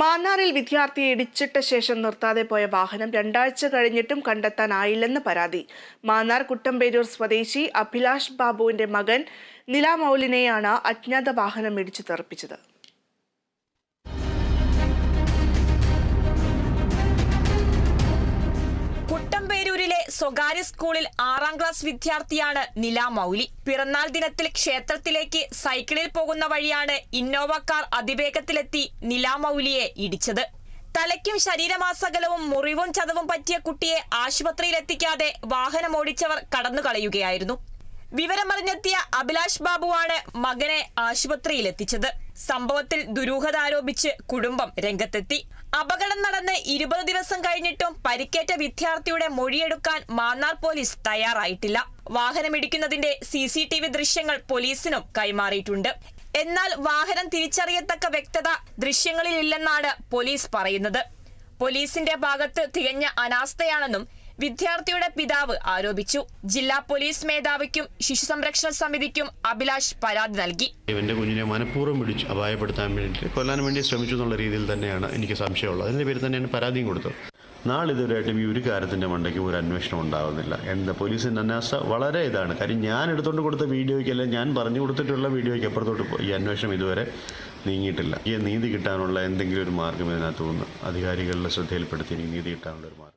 മാന്നാറിൽ വിദ്യാർത്ഥിയെ ഇടിച്ചിട്ട ശേഷം നിർത്താതെ പോയ വാഹനം രണ്ടാഴ്ച കഴിഞ്ഞിട്ടും കണ്ടെത്താനായില്ലെന്ന് പരാതി. മാന്നാർ കുട്ടമ്പേരൂർ സ്വദേശി അഭിലാഷ് ബാബുവിന്റെ മകൻ നിലാമൌലിനെയാണ് അജ്ഞാത വാഹനം ഇടിച്ചു തെറിപ്പിച്ചത്. സ്വകാര്യ സ്കൂളിൽ ആറാം ക്ലാസ് വിദ്യാർത്ഥിയാണ് നില മൗലി. പിറന്നാൾ ദിനത്തിൽ ക്ഷേത്രത്തിലേക്ക് സൈക്കിളിൽ പോകുന്ന വഴിയാണ് ഇന്നോവ കാർ അതിവേഗത്തിലെത്തി നില മൗലിയെ ഇടിച്ചത്. തലയ്ക്കും ശരീരമാസകലവും മുറിവും ചതവും പറ്റിയ കുട്ടിയെ ആശുപത്രിയിലെത്തിക്കാതെ വാഹനമോടിച്ചവർ കടന്നു കളയുകയായിരുന്നു വിവരമറിഞ്ഞെത്തിയ അഭിലാഷ് ബാബുവാണ് മകനെ ആശുപത്രിയിലെത്തിച്ചത്. സംഭവത്തിൽ ദുരൂഹത ആരോപിച്ച് കുടുംബം രംഗത്തെത്തി. അപകടം നടന്ന് ഇരുപത് ദിവസം കഴിഞ്ഞിട്ടും പരിക്കേറ്റ വിദ്യാർത്ഥിയുടെ മൊഴിയെടുക്കാൻ മാന്നാർ പോലീസ് തയ്യാറായിട്ടില്ല. വാഹനമിടിക്കുന്നതിന്റെ സി സി ടി വി ദൃശ്യങ്ങൾ പോലീസിനും കൈമാറിയിട്ടുണ്ട്. എന്നാൽ വാഹനം തിരിച്ചറിയത്തക്ക വ്യക്തത ദൃശ്യങ്ങളിലില്ലെന്നാണ് പോലീസ് പറയുന്നത്. പോലീസിന്റെ ഭാഗത്ത് തികഞ്ഞ അനാസ്ഥയാണെന്നും വിദ്യാർത്ഥിയുടെ പിതാവ് ആരോപിച്ചു. ജില്ലാ പോലീസ് മേധാവിക്കും ശിശു സംരക്ഷണ സമിതിക്കും അഭിലാഷ് പരാതി നൽകി. എന്റെ കുഞ്ഞിനെ മനഃപൂർവം പിടിച്ച് അപായപ്പെടുത്താൻ വേണ്ടി കൊല്ലാൻ വേണ്ടി ശ്രമിച്ചു എന്നുള്ള രീതിയിൽ തന്നെയാണ് എനിക്ക് സംശയമുള്ളത്. അതിന്റെ പേരിൽ തന്നെയാണ് പരാതിയും കൊടുത്തത് നാളിതുവരെയായിട്ടും ഈ ഒരു കാര്യത്തിന്റെ മണ്ടയ്ക്കും ഒരു അന്വേഷണം ഉണ്ടാവുന്നില്ല. എന്താ പോലീസിന്റെ അന്വേഷ വളരെ ഇതാണ്. കാര്യം ഞാൻ എടുത്തുകൊണ്ട് കൊടുത്ത വീഡിയോയ്ക്ക് അല്ലെങ്കിൽ ഞാൻ പറഞ്ഞു കൊടുത്തിട്ടുള്ള വീഡിയോയ്ക്ക് അപ്പുറത്തോട്ട് ഈ അന്വേഷണം ഇതുവരെ നീങ്ങിയിട്ടില്ല. ഈ നീതി കിട്ടാനുള്ള എന്തെങ്കിലും ഒരു മാർഗം ഇതിനകത്ത് അധികാരികളുടെ ശ്രദ്ധയിൽപ്പെടുത്തി നീതി കിട്ടാനുള്ള ഒരു മാർഗം.